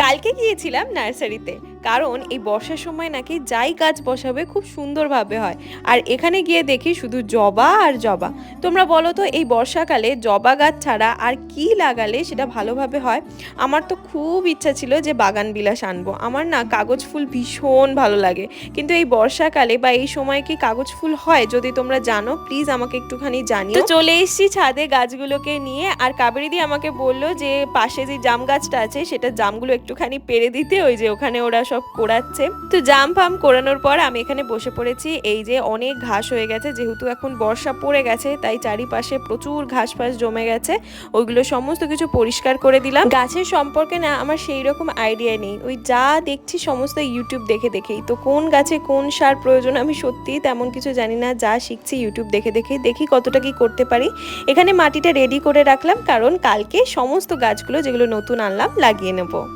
কালকে গিয়েছিলাম নার্সারিতে। কারণ এই বর্ষার সময় নাকি যাই গাছ বসাবে খুব সুন্দরভাবে হয়। আর এখানে গিয়ে দেখি শুধু জবা আর জবা। তোমরা বলো তো, এই বর্ষাকালে জবা গাছ ছাড়া আর কি লাগালে সেটা ভালোভাবে হয়? আমার তো খুব ইচ্ছা ছিল যে বাগান বিলাস আনব। আমার না কাগজ ফুল ভীষণ ভালো লাগে। কিন্তু এই বর্ষাকালে বা এই সময় কি কাগজ ফুল হয়? যদি তোমরা জানো প্লিজ আমাকে একটুখানি জানিও। তো চলে এসেছি ছাদে গাছগুলোকে নিয়ে। আর কাবেরি দি আমাকে বলল যে, পাশে যে জাম গাছটা আছে, সেটা জামগুলো একটুখানি পেরে দিতে। ওই যে ওখানে ওরা সব কোড়াচ্ছে। তো জাম ফাম কোড়ানোর পর আমি এখানে বসে পড়েছি। এই যে অনেক ঘাস হয়ে গেছে, যেহেতু এখন বর্ষা পড়ে গেছে, তাই চারিপাশে প্রচুর ঘাস ফাস জমে গেছে। ওইগুলো সমস্ত কিছু পরিষ্কার করে দিলাম। গাছের সম্পর্কে না আমার সেই রকম আইডিয়া নেই। ওই যা দেখছি সমস্ত ইউটিউব দেখে দেখেই। তো কোন গাছে কোন সার প্রয়োজন আমি সত্যিই তেমন কিছু জানি না। যা শিখছি ইউটিউব দেখে দেখে দেখি কতটা কি করতে পারি। এখানে মাটিটা রেডি করে রাখলাম, কারণ কালকে সমস্ত গাছগুলো যেগুলো নতুন আনলাম, লাগিয়ে নেব।